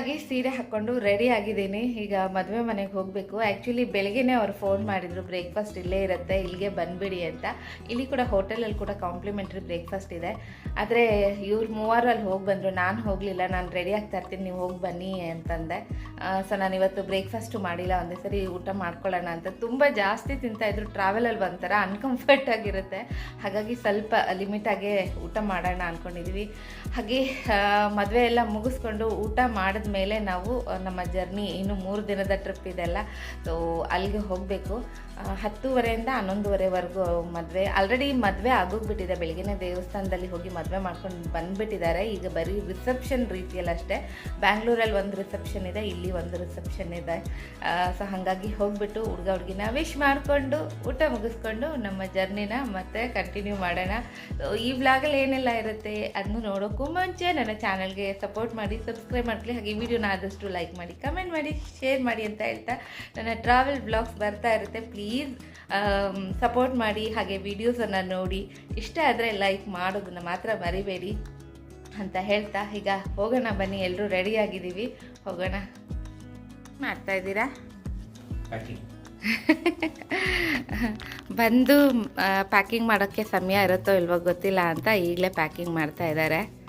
ಆಗಿ ಸೀರೆ ಹಾಕ್ಕೊಂಡು ರೆಡಿ ಆಗಿದ್ದೀನಿ. ಈಗ ಮದುವೆ ಮನೆಗೆ ಹೋಗಬೇಕು. ಆ್ಯಕ್ಚುಲಿ ಬೆಳಗ್ಗೆನೇ ಅವ್ರು ಫೋನ್ ಮಾಡಿದರು ಬ್ರೇಕ್ಫಾಸ್ಟ್ ಇಲ್ಲೇ ಇರುತ್ತೆ, ಇಲ್ಲಿಗೆ ಬಂದುಬಿಡಿ ಅಂತ. ಇಲ್ಲಿ ಕೂಡ ಹೋಟೆಲಲ್ಲಿ ಕೂಡ ಕಾಂಪ್ಲಿಮೆಂಟ್ರಿ ಬ್ರೇಕ್ಫಾಸ್ಟ್ ಇದೆ. ಆದರೆ ಇವ್ರು ಮೂವರಲ್ಲಿ ಹೋಗಿ ಬಂದರು. ನಾನು ಹೋಗಲಿಲ್ಲ, ನಾನು ರೆಡಿ ಆಗ್ತಾ ಇರ್ತೀನಿ, ನೀವು ಹೋಗಿ ಬನ್ನಿ ಅಂತಂದೆ. ಸೊ ನಾನು ಇವತ್ತು ಬ್ರೇಕ್ಫಾಸ್ಟು ಮಾಡಿಲ್ಲ. ಒಂದೇ ಸರಿ, ಊಟ ಮಾಡ್ಕೊಳ್ಳೋಣ ಅಂತ. ತುಂಬ ಜಾಸ್ತಿ ತಿಂತಾಯಿದ್ರು ಟ್ರಾವೆಲಲ್ಲಿ ಒಂಥರ ಅನ್ಕಂಫರ್ಟ್ ಆಗಿರುತ್ತೆ. ಹಾಗಾಗಿ ಸ್ವಲ್ಪ ಲಿಮಿಟಾಗೆ ಊಟ ಮಾಡೋಣ ಅಂದ್ಕೊಂಡಿದ್ವಿ ಹಾಗೆ ಮದುವೆ ಎಲ್ಲ ಮುಗಿಸ್ಕೊಂಡು ಊಟ ಮಾಡಿದ ಮೇಲೆ ನಾವು ನಮ್ಮ ಜರ್ನಿ ಇನ್ನು ಮೂರು ದಿನದ ಟ್ರಿಪ್ ಇದೆಲ್ಲ ಸೊ ಅಲ್ಲಿಗೆ ಹೋಗಬೇಕು. ಹತ್ತೂವರೆಯಿಂದ ಹನ್ನೊಂದುವರೆವರೆಗೂ ಮದುವೆ. ಆಲ್ರೆಡಿ ಮದುವೆ ಆಗೋಗ್ಬಿಟ್ಟಿದೆ. ಬೆಳಗ್ಗೆನೇ ದೇವಸ್ಥಾನದಲ್ಲಿ ಹೋಗಿ ಮದುವೆ ಮಾಡ್ಕೊಂಡು ಬಂದುಬಿಟ್ಟಿದ್ದಾರೆ. ಈಗ ಬರೀ ರಿಸೆಪ್ಷನ್ ರೀತಿಯಲ್ಲಿ ಅಷ್ಟೇ. ಬ್ಯಾಂಗ್ಳೂರಲ್ಲಿ ಒಂದು ರಿಸೆಪ್ಷನ್ ಇದೆ, ಇಲ್ಲಿ ಒಂದು ರಿಸೆಪ್ಷನ್ ಇದೆ. ಸೊ ಹಾಗಾಗಿ ಹೋಗ್ಬಿಟ್ಟು ಹುಡುಗ ಹುಡುಗಿನ ವಿಶ್ ಮಾಡಿಕೊಂಡು, ಊಟ ಮುಗಿಸ್ಕೊಂಡು ನಮ್ಮ ಜರ್ನಿನ ಮತ್ತೆ ಕಂಟಿನ್ಯೂ ಮಾಡೋಣ. ಈ ವ್ಲಾಗಲ್ಲಿ ಏನೆಲ್ಲ ಇರುತ್ತೆ ಅದನ್ನು ನೋಡೋಕ್ಕೂ ಮುಂಚೆ ನನ್ನ ಚಾನಲ್ಗೆ ಸಪೋರ್ಟ್ ಮಾಡಿ ಸಬ್ಸ್ಕ್ರೈಬ್ ಮಾಡ್ಕೊಳ್ಳಿ. ಹಾಗೆ ವಿಡಿಯೋನ ಆದಷ್ಟು ಲೈಕ್ ಮಾಡಿ ಕಮೆಂಟ್ ಮಾಡಿ ಶೇರ್ ಮಾಡಿ ಅಂತ ಹೇಳ್ತಾ ನನ್ನ ಟ್ರಾವೆಲ್ ಬ್ಲಾಗ್ಸ್ ಬರ್ತಾ ಇರುತ್ತೆ. ಪ್ಲೀಸ್ ಸಪೋರ್ಟ್ ಮಾಡಿ ಹಾಗೆ ವೀಡಿಯೋಸನ್ನು ನೋಡಿ. ಇಷ್ಟ ಆದರೆ ಲೈಕ್ ಮಾಡೋದನ್ನು ಮಾತ್ರ ಮರಿಬೇಡಿ ಅಂತ ಹೇಳ್ತಾ. ಈಗ ಹೋಗೋಣ ಬನ್ನಿ ಎಲ್ಲರೂ ರೆಡಿ ಆಗಿದ್ದೀವಿ. ಹೋಗೋಣ. ಮಾಡ್ತಾ ಇದ್ದೀರಾ? ಬಂದು ಪ್ಯಾಕಿಂಗ್ ಮಾಡೋಕ್ಕೆ ಸಮಯ ಇರುತ್ತೋ ಇಲ್ವೋ ಗೊತ್ತಿಲ್ಲ ಅಂತ ಈಗಲೇ ಪ್ಯಾಕಿಂಗ್ ಮಾಡ್ತಾ ಇದ್ದಾರೆ.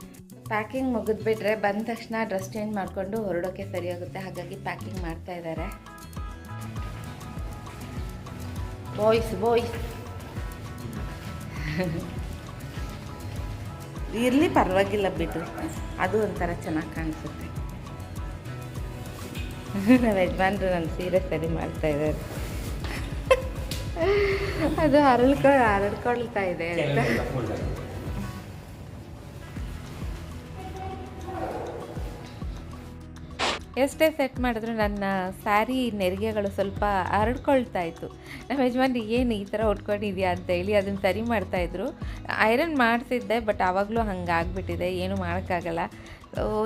ಪ್ಯಾಕಿಂಗ್ ಮುಗಿದ್ಬಿಟ್ರೆ ಬಂದ ತಕ್ಷಣ ಡ್ರೆಸ್ ಚೇಂಜ್ ಮಾಡಿಕೊಂಡು ಹೊರಡೋಕ್ಕೆ ಸರಿಯಾಗುತ್ತೆ. ಹಾಗಾಗಿ ಪ್ಯಾಕಿಂಗ್ ಮಾಡ್ತಾ ಇದ್ದಾರೆ. ಬಾಯ್ಸ್ ಬಾಯ್ಸ್ ಇರಲಿ ಪರವಾಗಿಲ್ಲ ಬಿಡ್ರಿ ಅದು ಒಂಥರ ಚೆನ್ನಾಗಿ ಕಾಣಿಸುತ್ತೆ. ನಮ್ಮ ಯಜಮಾನ್ರು ನನ್ನ ಸೀರೆ ಸರಿ ಮಾಡ್ತಾ ಇದ್ದಾರೆ. ಅದು ಅರಳ್ಕೊ ಅರಳ್ಕೊಳ್ತಾ ಇದೆ ಅಂತ. ಎಷ್ಟೇ ಸೆಟ್ ಮಾಡಿದ್ರು ನನ್ನ ಸ್ಯಾರಿ ನೆರಿಗೆಗಳು ಸ್ವಲ್ಪ ಹರಡ್ಕೊಳ್ತಾ ಇತ್ತು. ನಮ್ಮ ಯಜಮಾನ್ರಿ, ಏನು ಈ ಥರ ಉಟ್ಕೊಂಡಿದ್ಯಾ? ಅಂತ ಹೇಳಿ ಅದನ್ನು ಸರಿ ಮಾಡ್ತಾಯಿದ್ರು ಐರನ್ ಮಾಡಿಸಿದ್ದೆ, ಬಟ್ ಆವಾಗಲೂ ಹಂಗೆ ಆಗಿಬಿಟ್ಟಿದೆ ಏನು ಮಾಡೋಕ್ಕಾಗಲ್ಲ.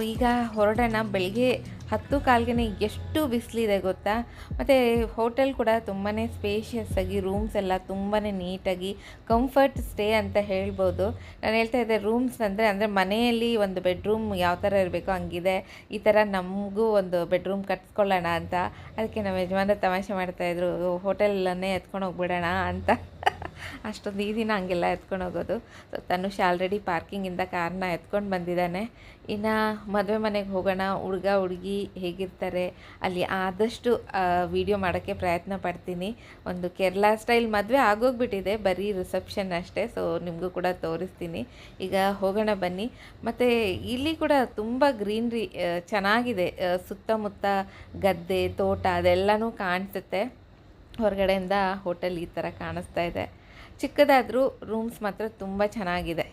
ಈಗ ಹೊರಡೋಣ, ಬೆಳಿಗ್ಗೆ ಹತ್ತು ಕಾಲ್ಗೆ ಎಷ್ಟು ಬಿಸಿಲಿದೆ ಗೊತ್ತಾ? ಮತ್ತು ಹೋಟೆಲ್ ಕೂಡ ತುಂಬಾ ಸ್ಪೇಷಿಯಸ್ ಆಗಿ ರೂಮ್ಸ್ ಎಲ್ಲ ತುಂಬಾ ನೀಟಾಗಿ ಕಂಫರ್ಟ್ ಸ್ಟೇ ಅಂತ ಹೇಳ್ಬೋದು. ನಾನು ಹೇಳ್ತಾ ಇದ್ದೆ ರೂಮ್ಸ್ ಅಂದರೆ ಅಂದರೆ ಮನೆಯಲ್ಲಿ ಒಂದು ಬೆಡ್ರೂಮ್ ಯಾವ ಥರ ಇರಬೇಕು ಹಂಗಿದೆ. ಈ ಥರ ನಮಗೂ ಒಂದು ಬೆಡ್ರೂಮ್ ಕಟ್ಸ್ಕೊಳ್ಳೋಣ ಅಂತ. ಅದಕ್ಕೆ ನಮ್ಮ ಯಜಮಾನ ತಮಾಷೆ ಮಾಡ್ತಾಯಿದ್ರು ಹೋಟೆಲನ್ನೇ ಎತ್ಕೊಂಡು ಹೋಗ್ಬಿಡೋಣ ಅಂತ. ಅಷ್ಟೊಂದು ಈ ದಿನ ಹಂಗೆಲ್ಲ ಎತ್ಕೊಂಡು ಹೋಗೋದು. ಸೊ ತನುಷ್ ಆಲ್ರೆಡಿ ಪಾರ್ಕಿಂಗಿಂದ ಕಾರ್ನ ಎತ್ಕೊಂಡು ಬಂದಿದ್ದಾನೆ. ಇನ್ನು ಮದುವೆ ಮನೆಗೆ ಹೋಗೋಣ, ಹುಡುಗ, ಹುಡುಗಿ ಹೇಗಿರ್ತಾರೆ, ಅಲ್ಲಿ ಆದಷ್ಟು ವಿಡಿಯೋ ಮಾಡೋಕ್ಕೆ ಪ್ರಯತ್ನ ಪಡ್ತೀನಿ. ಒಂದು ಕೇರಳ ಸ್ಟೈಲ್ ಮದುವೆ ಆಗೋಗ್ಬಿಟ್ಟಿದೆ, ಬರೀ ರಿಸೆಪ್ಷನ್ ಅಷ್ಟೇ. ಸೊ ನಿಮಗೂ ಕೂಡ ತೋರಿಸ್ತೀನಿ. ಈಗ ಹೋಗೋಣ ಬನ್ನಿ. ಮತ್ತು ಇಲ್ಲಿ ಕೂಡ ತುಂಬ ಗ್ರೀನ್ರಿ ಚೆನ್ನಾಗಿದೆ. ಸುತ್ತಮುತ್ತ ಗದ್ದೆ, ತೋಟ ಅದೆಲ್ಲನೂ ಕಾಣಿಸುತ್ತೆ. ಹೊರಗಡೆಯಿಂದ ಹೋಟೆಲ್ ಈ ಥರ ಕಾಣಿಸ್ತಾ ಇದೆ. ಚಿಕ್ಕದಾದರೂ ರೂಮ್ಸ್ ಮಾತ್ರ ತುಂಬ ಚೆನ್ನಾಗಿದೆ.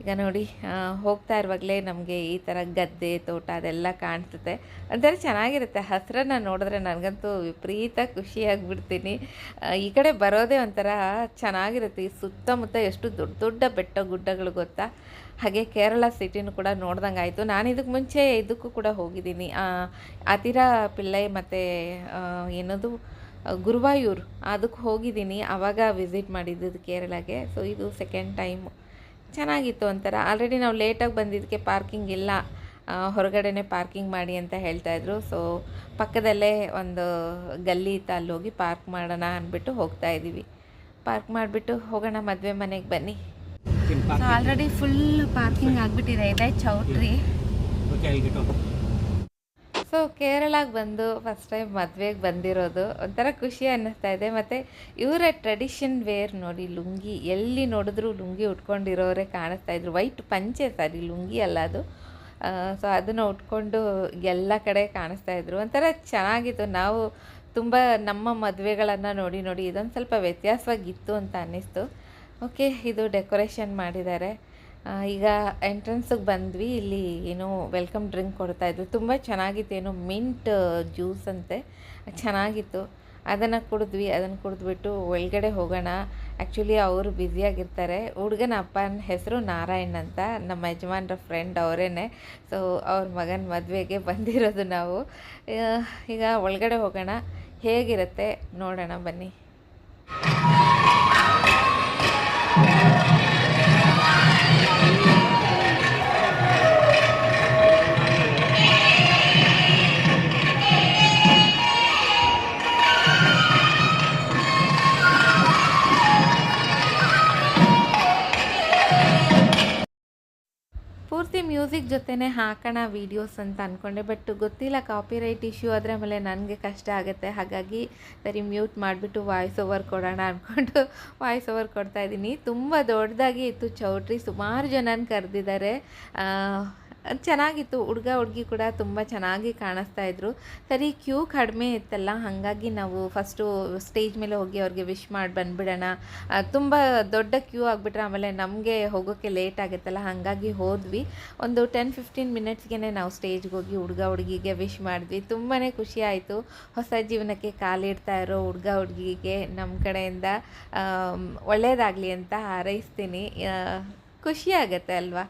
ಈಗ ನೋಡಿ ಹೋಗ್ತಾ ಇರುವಾಗಲೇ ನಮಗೆ ಈ ಥರ ಗದ್ದೆ, ತೋಟ ಅದೆಲ್ಲ ಕಾಣಿಸುತ್ತೆ. ಒಂಥರ ಚೆನ್ನಾಗಿರುತ್ತೆ. ಹಸಿರನ್ನ ನೋಡಿದ್ರೆ ನನಗಂತೂ ವಿಪರೀತ ಖುಷಿಯಾಗಿಬಿಡ್ತೀನಿ. ಈ ಕಡೆ ಬರೋದೇ ಒಂಥರ ಚೆನ್ನಾಗಿರುತ್ತೆ. ಈ ಸುತ್ತಮುತ್ತ ಎಷ್ಟು ದೊಡ್ಡ ದೊಡ್ಡ ಬೆಟ್ಟ ಗುಡ್ಡಗಳು ಗೊತ್ತಾ? ಹಾಗೆ ಕೇರಳ ಸಿಟಿನೂ ಕೂಡ ನೋಡ್ದಂಗೆ ಆಯಿತು. ನಾನು ಇದಕ್ಕೆ ಮುಂಚೆ ಇದಕ್ಕೂ ಕೂಡ ಹೋಗಿದ್ದೀನಿ. ಅತಿರ ಪಿಳ್ಳೈ ಮತ್ತು ಏನದು? ಗುರುವಾಯೂರು. ಅದಕ್ಕೆ ಹೋಗಿದ್ದೀನಿ. ಆವಾಗ ವಿಸಿಟ್ ಮಾಡಿದ್ದು ಕೇರಳಗೆ. ಸೊ ಇದು ಸೆಕೆಂಡ್ ಟೈಮು ಚೆನ್ನಾಗಿತ್ತು ಒಂಥರ. ಆಲ್ರೆಡಿ ನಾವು ಲೇಟಾಗಿ ಬಂದಿದ್ದಕ್ಕೆ ಪಾರ್ಕಿಂಗ್ ಇಲ್ಲ. ಹೊರಗಡೆನೇ ಪಾರ್ಕಿಂಗ್ ಮಾಡಿ ಅಂತ ಹೇಳ್ತಾಯಿದ್ರು ಸೊ ಪಕ್ಕದಲ್ಲೇ ಒಂದು ಗಲ್ಲಿ ಇತ್ತು ಅಲ್ಲಿ ಹೋಗಿ ಪಾರ್ಕ್ ಮಾಡೋಣ ಅಂದ್ಬಿಟ್ಟು ಹೋಗ್ತಾ ಇದ್ದೀವಿ. ಪಾರ್ಕ್ ಮಾಡಿಬಿಟ್ಟು ಹೋಗೋಣ ಮದುವೆ ಮನೆಗೆ ಬನ್ನಿ. ಆಲ್ರೆಡಿ ಫುಲ್ ಪಾರ್ಕಿಂಗ್ ಆಗಿಬಿಟ್ಟಿದೆ. ಇದೆ ಚೌಟ್ರಿ. ಸೊ ಕೇರಳಕ್ಕೆ ಬಂದು ಫಸ್ಟ್ ಟೈಮ್ ಮದುವೆಗೆ ಬಂದಿರೋದು ಒಂಥರ ಖುಷಿ ಅನ್ನಿಸ್ತಾ ಇದೆ. ಮತ್ತು ಇವರ ಟ್ರೆಡಿಷನ್ ವೇರ್ ನೋಡಿ ಲುಂಗಿ, ಎಲ್ಲಿ ನೋಡಿದ್ರು ಲುಂಗಿ ಉಟ್ಕೊಂಡಿರೋರೇ ಕಾಣಿಸ್ತಾ ಇದ್ರು. ವೈಟ್ ಪಂಚೆ ಸರಿ ಲುಂಗಿ ಅಲ್ಲ ಅದು. ಸೊ ಅದನ್ನು ಉಟ್ಕೊಂಡು ಎಲ್ಲ ಕಡೆ ಕಾಣಿಸ್ತಾ ಇದ್ರು. ಒಂಥರ ಚೆನ್ನಾಗಿತ್ತು. ನಾವು ತುಂಬ ನಮ್ಮ ಮದುವೆಗಳನ್ನು ನೋಡಿ ನೋಡಿ ಇದೊಂದು ಸ್ವಲ್ಪ ವ್ಯತ್ಯಾಸವಾಗಿತ್ತು ಅಂತ ಅನ್ನಿಸ್ತು. ಓಕೆ ಇದು ಡೆಕೋರೇಷನ್ ಮಾಡಿದ್ದಾರೆ. ಈಗ ಎಂಟ್ರೆನ್ಸಿಗೆ ಬಂದ್ವಿ, ಇಲ್ಲಿ ಏನೋ ವೆಲ್ಕಮ್ ಡ್ರಿಂಕ್ ಕೊಡ್ತಾಯಿದ್ರು ತುಂಬ ಚೆನ್ನಾಗಿತ್ತು, ಏನೋ ಮಿಂಟ್ ಜ್ಯೂಸ್ ಅಂತೆ. ಚೆನ್ನಾಗಿತ್ತು. ಅದನ್ನು ಕುಡಿದ್ವಿ, ಅದನ್ನು ಕುಡಿದ್ಬಿಟ್ಟು ಒಳಗಡೆ ಹೋಗೋಣ. ಆ್ಯಕ್ಚುಲಿ ಅವರು ಬ್ಯುಸಿಯಾಗಿರ್ತಾರೆ ಹುಡುಗನ ಅಪ್ಪನ ಹೆಸರು ನಾರಾಯಣ್ ಅಂತ. ನಮ್ಮ ಯಜಮಾನ್ರ ಫ್ರೆಂಡ್ ಅವರೇನೆ. ಸೊ ಅವ್ರ ಮಗನ ಮದುವೆಗೆ ಬಂದಿರೋದು ನಾವು. ಈಗ ಒಳಗಡೆ ಹೋಗೋಣ. ಹೇಗಿರುತ್ತೆ? ನೋಡೋಣ ಬನ್ನಿ. ಜೊತೆನೇ ಹಾಕೋಣ ವೀಡಿಯೋಸ್ ಅಂತ ಅಂದ್ಕೊಂಡೆ ಬಟ್ ಗೊತ್ತಿಲ್ಲ ಕಾಪಿರೈಟ್ ಇಶ್ಯೂ ಆದರೆ ಆಮೇಲೆ ನನಗೆ ಕಷ್ಟ ಆಗುತ್ತೆ. ಹಾಗಾಗಿ ಸರಿ ಮ್ಯೂಟ್ ಮಾಡಿಬಿಟ್ಟು ವಾಯ್ಸ್ ಓವರ್ ಕೊಡೋಣ ಅಂದ್ಕೊಂಡು ವಾಯ್ಸ್ ಓವರ್ ಕೊಡ್ತಾ ಇದ್ದೀನಿ. ತುಂಬ ದೊಡ್ಡದಾಗಿ ಇತ್ತು, ಚೌಟ್ರಿ ಸುಮಾರು ಜನನ ಕರೆದಿದ್ದಾರೆ. ಚೆನ್ನಾಗಿತ್ತು. ಹುಡುಗ, ಹುಡುಗಿ ಕೂಡ ತುಂಬ ಚೆನ್ನಾಗಿ ಕಾಣಿಸ್ತಾ ಇದ್ರು. ಸರಿ, ಕ್ಯೂ ಕಡಿಮೆ ಇತ್ತಲ್ಲ, ಹಾಗಾಗಿ ನಾವು ಫಸ್ಟು ಸ್ಟೇಜ್ ಮೇಲೆ ಹೋಗಿ ಅವ್ರಿಗೆ ವಿಶ್ ಮಾಡಿ ಬಂದುಬಿಡೋಣ. ತುಂಬ ದೊಡ್ಡ ಕ್ಯೂ ಆಗಿಬಿಟ್ರೆ ಆಮೇಲೆ ನಮಗೆ ಹೋಗೋಕ್ಕೆ ಲೇಟ್ ಆಗುತ್ತಲ್ಲ, ಹಾಗಾಗಿ ಹೋದ್ವಿ. ಒಂದು ಟೆನ್ ಫಿಫ್ಟೀನ್ ಮಿನಿಟ್ಸ್ಗೆ ನಾವು ಸ್ಟೇಜ್ಗೆ ಹೋಗಿ ಹುಡುಗ, ಹುಡುಗಿಗೆ ವಿಶ್ ಮಾಡಿದ್ವಿ. ತುಂಬಾ ಖುಷಿ ಆಯಿತು. ಹೊಸ ಜೀವನಕ್ಕೆ ಕಾಲಿಡ್ತಾ ಇರೋ ಹುಡುಗ, ಹುಡುಗಿಗೆ ನಮ್ಮ ಕಡೆಯಿಂದ ಒಳ್ಳೆಯದಾಗಲಿ ಅಂತ ಹಾರೈಸ್ತೀನಿ. ಆ, ಖುಷಿ ಆಗುತ್ತೆ ಅಲ್ವಾ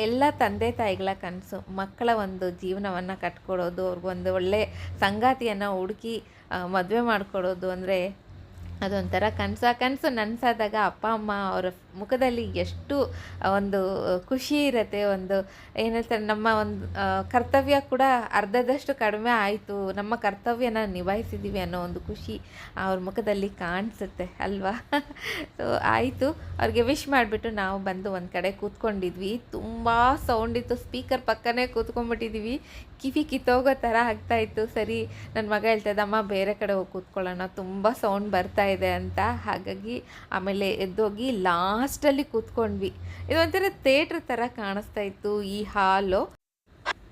ಎಲ್ಲ ತಂದೆ ತಾಯಿಗಳ ಕನಸು ಮಕ್ಕಳ ಒಂದು ಜೀವನವನ್ನು ಕಟ್ಕೊಡೋದು ಅವ್ರಿಗೊಂದು ಒಳ್ಳೆ ಸಂಗಾತಿಯನ್ನು ಹುಡುಕಿ ಮದುವೆ ಮಾಡಿಕೊಡೋದು ಅಂದರೆ ಅದೊಂಥರ ಕನಸು ಕನಸು ನನಸಾದಾಗ ಅಪ್ಪ, ಅಮ್ಮ ಅವರ ಮುಖದಲ್ಲಿ ಎಷ್ಟು ಒಂದು ಖುಷಿ ಇರುತ್ತೆ, ಒಂದು ಏನು ಹೇಳ್ತಾರೆ, ನಮ್ಮ ಒಂದು ಕರ್ತವ್ಯ ಕೂಡ ಅರ್ಧದಷ್ಟು ಕಡಿಮೆ ಆಯಿತು, ನಮ್ಮ ಕರ್ತವ್ಯನ ನಿಭಾಯಿಸಿದ್ದೀವಿ ಅನ್ನೋ ಒಂದು ಖುಷಿ ಅವ್ರ ಮುಖದಲ್ಲಿ ಕಾಣಿಸುತ್ತೆ ಅಲ್ವಾ? ಸೊ ಆಯಿತು. ಅವ್ರಿಗೆ ವಿಶ್ ಮಾಡಿಬಿಟ್ಟು ನಾವು ಬಂದು ಒಂದು ಕಡೆ ಕೂತ್ಕೊಂಡಿದ್ವಿ. ತುಂಬ ಸೌಂಡ್ ಇತ್ತು. ಸ್ಪೀಕರ್ ಪಕ್ಕನೇ ಕೂತ್ಕೊಂಡ್ಬಿಟ್ಟಿದ್ವಿ. ಕಿವಿ ಕಿತ್ತೋಗೋ ಥರ ಆಗ್ತಾಯಿತ್ತು ಸರಿ ನನ್ನ ಮಗ ಹೇಳ್ತಾ ಅಮ್ಮ, ಬೇರೆ ಕಡೆ ಹೋಗಿ ಕೂತ್ಕೊಳ್ಳೋಣ. ತುಂಬ ಸೌಂಡ್ ಬರ್ತಾ ಇದೆ ಅಂತ. ಹಾಗಾಗಿ ಆಮೇಲೆ ಎದ್ದೋಗಿ ಲಾಸ್ಟಲ್ಲಿ ಕೂತ್ಕೊಂಡ್ವಿ. ಇದೊಂಥರ ಥೇಟ್ರ್ ಥರ ಕಾಣಿಸ್ತಾ ಇತ್ತು ಈ ಹಾಲು.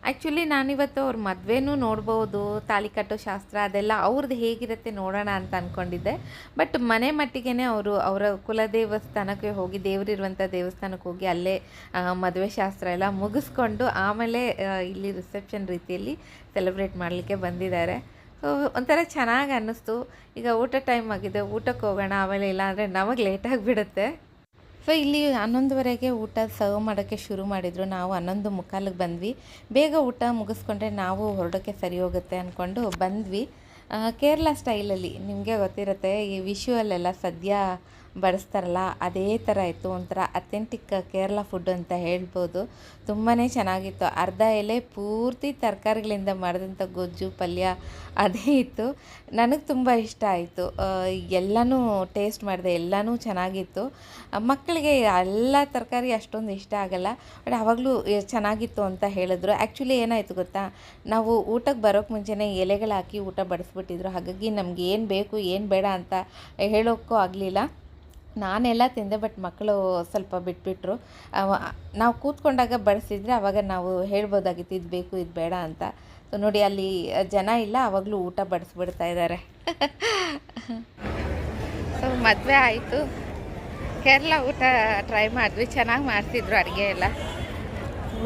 ಆ್ಯಕ್ಚುಲಿ ನಾನಿವತ್ತು ಅವ್ರ ಮದುವೆನೂ ನೋಡ್ಬೋದು ತಾಲಿ ಕಟ್ಟೋ ಶಾಸ್ತ್ರ ಅದೆಲ್ಲ ಅವ್ರದ್ದು ಹೇಗಿರುತ್ತೆ ನೋಡೋಣ ಅಂತ ಅಂದ್ಕೊಂಡಿದ್ದೆ ಬಟ್ ಮನೆ ಮಟ್ಟಿಗೆ ಅವರು ಅವರ ಕುಲದೇವಸ್ಥಾನಕ್ಕೆ ಹೋಗಿ, ದೇವರಿರುವಂಥ ದೇವಸ್ಥಾನಕ್ಕೆ ಹೋಗಿ ಅಲ್ಲೇ ಮದುವೆ ಶಾಸ್ತ್ರ ಎಲ್ಲ ಮುಗಿಸ್ಕೊಂಡು ಆಮೇಲೆ ಇಲ್ಲಿ ರಿಸೆಪ್ಷನ್ ರೀತಿಯಲ್ಲಿ ಸೆಲೆಬ್ರೇಟ್ ಮಾಡಲಿಕ್ಕೆ ಬಂದಿದ್ದಾರೆ. ಒಂಥರ ಚೆನ್ನಾಗಿ ಅನ್ನಿಸ್ತು. ಈಗ ಊಟ ಟೈಮ್ ಆಗಿದೆ, ಊಟಕ್ಕೆ ಹೋಗೋಣ, ಆಮೇಲೆ ಇಲ್ಲಾಂದರೆ ನಮಗೆ ಲೇಟಾಗಿ ಬಿಡುತ್ತೆ ಸೊ ಇಲ್ಲಿ ಹನ್ನೊಂದುವರೆಗೆ ಊಟ ಸರ್ವ್ ಮಾಡೋಕ್ಕೆ ಶುರು ಮಾಡಿದರು. ನಾವು ಹನ್ನೊಂದು ಮುಕ್ಕಾಲಿಗೆ ಬಂದ್ವಿ. ಬೇಗ ಊಟ ಮುಗಿಸ್ಕೊಂಡ್ರೆ ನಾವು ಹೊರಡೋಕ್ಕೆ ಸರಿ ಹೋಗುತ್ತೆ ಅಂದ್ಕೊಂಡು ಬಂದ್ವಿ. ಕೇರಳ ಸ್ಟೈಲಲ್ಲಿ ನಿಮಗೆ ಗೊತ್ತಿರುತ್ತೆ, ಈ ವಿಷುವಲ್ಲೆಲ್ಲ ಸದ್ಯ ಬಡಿಸ್ತಾರಲ್ಲ, ಅದೇ ಥರ ಇತ್ತು. ಒಂಥರ ಅಥೆಂಟಿಕ್ ಕೇರಳ ಫುಡ್ ಅಂತ ಹೇಳ್ಬೋದು. ತುಂಬಾ ಚೆನ್ನಾಗಿತ್ತು. ಅರ್ಧ ಎಲೆ ಪೂರ್ತಿ ತರಕಾರಿಗಳಿಂದ ಮಾಡಿದಂಥ ಗೊಜ್ಜು, ಪಲ್ಯ, ಅದೇ ಇತ್ತು. ನನಗೆ ತುಂಬ ಇಷ್ಟ ಆಯಿತು. ಎಲ್ಲನೂ ಟೇಸ್ಟ್ ಮಾಡಿದೆ, ಎಲ್ಲನೂ ಚೆನ್ನಾಗಿತ್ತು. ಮಕ್ಕಳಿಗೆ ಎಲ್ಲ ತರಕಾರಿ ಅಷ್ಟೊಂದು ಇಷ್ಟ ಆಗಲ್ಲ. ಬಟ್ ಆವಾಗಲೂ ಚೆನ್ನಾಗಿತ್ತು ಅಂತ ಹೇಳಿದ್ರು. ಆ್ಯಕ್ಚುಲಿ ಏನಾಯಿತು ಗೊತ್ತಾ? ನಾವು ಊಟಕ್ಕೆ ಬರೋಕ್ಕೆ ಮುಂಚೆನೇ ಎಲೆಗಳು ಹಾಕಿ ಊಟ ಬಡಿಸ್ಬಿಟ್ಟಿದ್ರು. ಹಾಗಾಗಿ ನಮ್ಗೆ ಏನು ಬೇಕು, ಏನು ಬೇಡ ಅಂತ ಹೇಳೋಕ್ಕೂ ಆಗಲಿಲ್ಲ. ನಾನೆಲ್ಲ ತಿಂದೆ ಬಟ್ ಮಕ್ಕಳು ಸ್ವಲ್ಪ ಬಿಟ್ಬಿಟ್ರು. ನಾವು ಕೂತ್ಕೊಂಡಾಗ ಬಡಿಸಿದ್ರೆ ಅವಾಗ ನಾವು ಹೇಳ್ಬೋದಾಗಿತ್ತು, ಇದು ಬೇಕು, ಇದು ಬೇಡ ಅಂತ. ಸೊ ನೋಡಿ, ಅಲ್ಲಿ ಜನ ಇಲ್ಲ ಆವಾಗಲೂ ಊಟ ಬಡಿಸ್ಬಿಡ್ತಾ ಇದ್ದಾರೆ ಸೊ ಮದುವೆ ಆಯಿತು. ಕೇರಳ ಊಟ ಟ್ರೈ ಮಾಡಿದ್ವಿ, ಚೆನ್ನಾಗಿ ಮಾಡ್ತಿದ್ರು ಅಡುಗೆ ಎಲ್ಲ.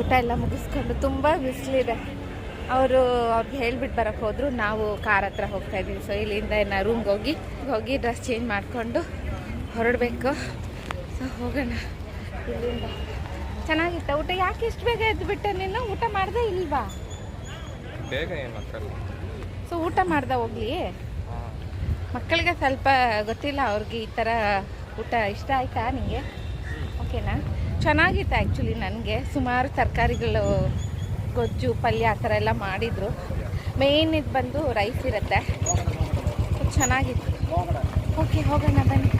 ಊಟ ಎಲ್ಲ ಮುಗಿಸ್ಕೊಂಡು ತುಂಬ ಬಿಸಿಲಿದೆ ಅವರು ಅವ್ರಿಗೆ ಹೇಳ್ಬಿಟ್ಟು ಬರೋಕ್ಕೆ ಹೋದರು, ನಾವು ಕಾರ್ ಹತ್ರ ಹೋಗ್ತಾ ಇದ್ದೀವಿ. ಸೊ ಇಲ್ಲಿಂದ ಇನ್ನು ರೂಮ್ಗೆ ಹೋಗಿ ಹೋಗಿ ಡ್ರೆಸ್ ಚೇಂಜ್ ಮಾಡಿಕೊಂಡು ಹೊರಡಬೇಕು. ಸೊ ಹೋಗೋಣ. ಇಲ್ಲಿಂದ. ಚೆನ್ನಾಗಿತ್ತ? ಊಟ ಯಾಕೆ ಇಷ್ಟು ಬೇಗ ಎದ್ದು ಬಿಟ್ಟೆ ನೀನು? ಊಟ ಮಾಡ್ದೆ ಇಲ್ವಾ? ಬೇಗ ಏನು ಮಕ್ಕಳು ಸೊ ಊಟ ಮಾಡ್ದೆ ಹೋಗ್ಲಿ. ಮಕ್ಕಳಿಗೆ ಸ್ವಲ್ಪ ಗೊತ್ತಿಲ್ಲ ಅವ್ರಿಗೆ ಈ ಥರ ಊಟ ಇಷ್ಟ ಆಯ್ತಾ ನಿಮಗೆ ಓಕೆನಾ? ಚೆನ್ನಾಗಿತ್ತು ಆ್ಯಕ್ಚುಲಿ ನನಗೆ. ಸುಮಾರು ತರಕಾರಿಗಳು ಗೊಜ್ಜು ಪಲ್ಯ ಆ ಥರ ಎಲ್ಲ ಮಾಡಿದರು. ಮೇಯ್ನ್ ಇದು ಬಂದು ರೈಸ್ ಇರುತ್ತೆ. ಚೆನ್ನಾಗಿತ್ತು. ಓಕೆ ಹೋಗೋಣ ಬನ್ನಿ.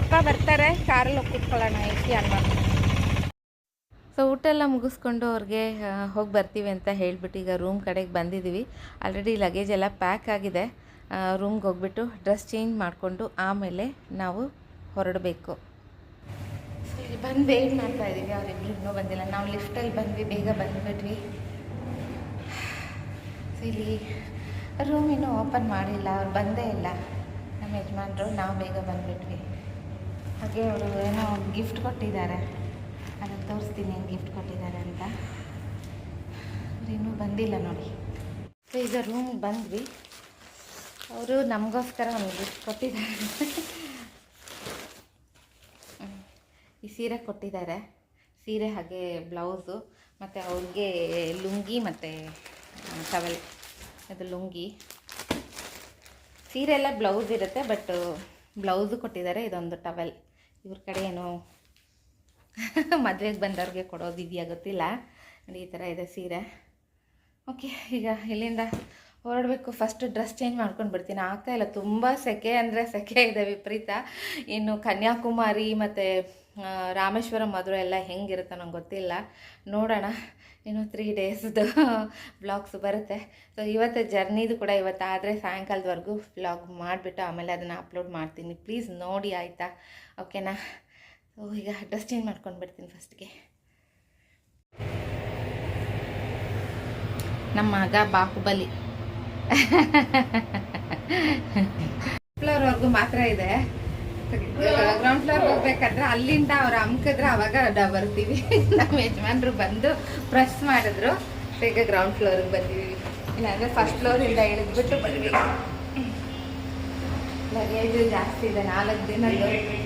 ಅಪ್ಪ ಬರ್ತಾರೆ ಕಾರಲ್ಲಿ ಹೋಗಿ ಕೂತ್ಕೊಳ್ಳೋಣ ಆನ್ ಮಾಡಿ ಸೊ ಊಟ ಎಲ್ಲ ಮುಗಿಸ್ಕೊಂಡು ಅವ್ರಿಗೆ ಹೋಗಿ ಬರ್ತೀವಿ ಅಂತ ಹೇಳಿಬಿಟ್ಟು ಈಗ ರೂಮ್ ಕಡೆಗೆ ಬಂದಿದ್ದೀವಿ ಆಲ್ರೆಡಿ ಲಗೇಜ್ ಎಲ್ಲ ಪ್ಯಾಕ್ ಆಗಿದೆ. ರೂಮ್ಗೆ ಹೋಗ್ಬಿಟ್ಟು ಡ್ರೆಸ್ ಚೇಂಜ್ ಮಾಡಿಕೊಂಡು ಆಮೇಲೆ ನಾವು ಹೊರಡಬೇಕು. ಇಲ್ಲಿ ಬಂದು ವೇಟ್ ಮಾಡ್ತಾ ಇದ್ದೀವಿ ಅವ್ರಿಬ್ರು ಇನ್ನೂ ಬಂದಿಲ್ಲ. ನಾವು ಲಿಫ್ಟಲ್ಲಿ ಬಂದ್ವಿ ಬೇಗ ಬಂದುಬಿಟ್ವಿ. ಸೊ ಇಲ್ಲಿ ರೂಮ್ ಇನ್ನೂ ಓಪನ್ ಮಾಡಿಲ್ಲ ಅವ್ರು ಬಂದೇ ಇಲ್ಲ. ನಮ್ಮ ಯಜಮಾನರು ನಾವು ಬೇಗ ಬಂದುಬಿಟ್ವಿ. ಹಾಗೆ ಅವರು ಏನೋ ಗಿಫ್ಟ್ ಕೊಟ್ಟಿದ್ದಾರೆ. ಅದನ್ನು ತೋರಿಸ್ತೀನಿ ಏನು ಗಿಫ್ಟ್ ಕೊಟ್ಟಿದ್ದಾರೆ ಅಂತ. ಅವ್ರು ಇನ್ನೂ ಬಂದಿಲ್ಲ ನೋಡಿ. ಸೊ ಈಗ ರೂಮ್ಗೆ ಬಂದ್ವಿ. ಅವರು ನಮಗೋಸ್ಕರ ಒಂದು ಗಿಫ್ಟ್ ಕೊಟ್ಟಿದ್ದಾರೆ. ಈ ಸೀರೆ ಕೊಟ್ಟಿದ್ದಾರೆ. ಸೀರೆ ಹಾಗೆ ಬ್ಲೌಸು, ಮತ್ತು ಅವ್ರಿಗೆ ಲುಂಗಿ ಮತ್ತು ಟವೆಲ್ ಅದು ಲುಂಗಿ. ಸೀರೆ ಎಲ್ಲ ಬ್ಲೌಸ್ ಇರುತ್ತೆ, ಬಟ್ ಬ್ಲೌಸು ಕೊಟ್ಟಿದ್ದಾರೆ, ಇದೊಂದು ಟವೆಲ್ ಇವ್ರ ಕಡೆ ಏನು ಮದುವೆಗೆ ಬಂದವ್ರಿಗೆ ಕೊಡೋದು ಇದೆಯಾ ಗೊತ್ತಿಲ್ಲ. ನೋಡಿ, ಈ ಥರ ಇದೆ ಸೀರೆ. ಓಕೆ, ಈಗ ಇಲ್ಲಿಂದ ಹೊರಡಬೇಕು. ಫಸ್ಟ್ ಡ್ರೆಸ್ ಚೇಂಜ್ ಮಾಡ್ಕೊಂಡು ಬಿಡ್ತೀನಿ. ಆಗ್ತಾ ಇಲ್ಲ. ತುಂಬ ಸೆಕೆ ಅಂದರೆ ಸೆಕೆ ಇದೆ ವಿಪರೀತ. ಇನ್ನು ಕನ್ಯಾಕುಮಾರಿ ಮತ್ತು ರಾಮೇಶ್ವರ ಮಧುರ ಎಲ್ಲ ಹೆಂಗಿರುತ್ತೆ ನಂಗೆ ಗೊತ್ತಿಲ್ಲ. ನೋಡೋಣ. ಇನ್ನು ತ್ರೀ ಡೇಸ್ದು ಬ್ಲಾಗ್ಸ್ ಬರುತ್ತೆ. ಸೊ ಇವತ್ತು ಜರ್ನಿದು ಕೂಡ ಇವತ್ತು ಆದರೆ ಸಾಯಂಕಾಲದವರೆಗೂ ಬ್ಲಾಗ್ ಮಾಡಿಬಿಟ್ಟು ಆಮೇಲೆ ಅದನ್ನು ಅಪ್ಲೋಡ್ ಮಾಡ್ತೀನಿ. ಪ್ಲೀಸ್ ನೋಡಿ ಆಯಿತಾ? ಓಕೆನಾ ಸೊ ಈಗ ಡ್ರೆಸ್ ಚೇಂಜ್ ಮಾಡ್ಕೊಂಡು ಬಿಡ್ತೀನಿ ಫಸ್ಟ್ಗೆ ನಮ್ಮ ಮಗ ಬಾಹುಬಲಿ. ಫ್ಲೋರ್ವರೆಗೂ ಮಾತ್ರ ಇದೆ. ಗ್ರೌಂಡ್ ಫ್ಲೋರ್ ಹೋಗ್ಬೇಕಾದ್ರೆ ಅಲ್ಲಿಂದ ಅವ್ರು ಅಮ್ಕಿದ್ರೆ ಅವಾಗ ಬರ್ತೀವಿ. ನಮ್ಮ ಯಜಮಾನ್ರು ಬಂದು ಪ್ರೆಸ್ ಮಾಡಿದ್ರು. ಬೇಗ ಗ್ರೌಂಡ್ ಫ್ಲೋರ್ ಬಂದಿದ್ದೀವಿ ಇಲ್ಲಾಂದ್ರೆ ಫಸ್ಟ್ ಫ್ಲೋರಿಂದ ಇಳಿದ್ಬಿಟ್ಟು ಬಂದ್ವಿ. ಲಗೇಜು ಜಾಸ್ತಿ ಇದೆ, ನಾಲ್ಕು ದಿನದ್ದು.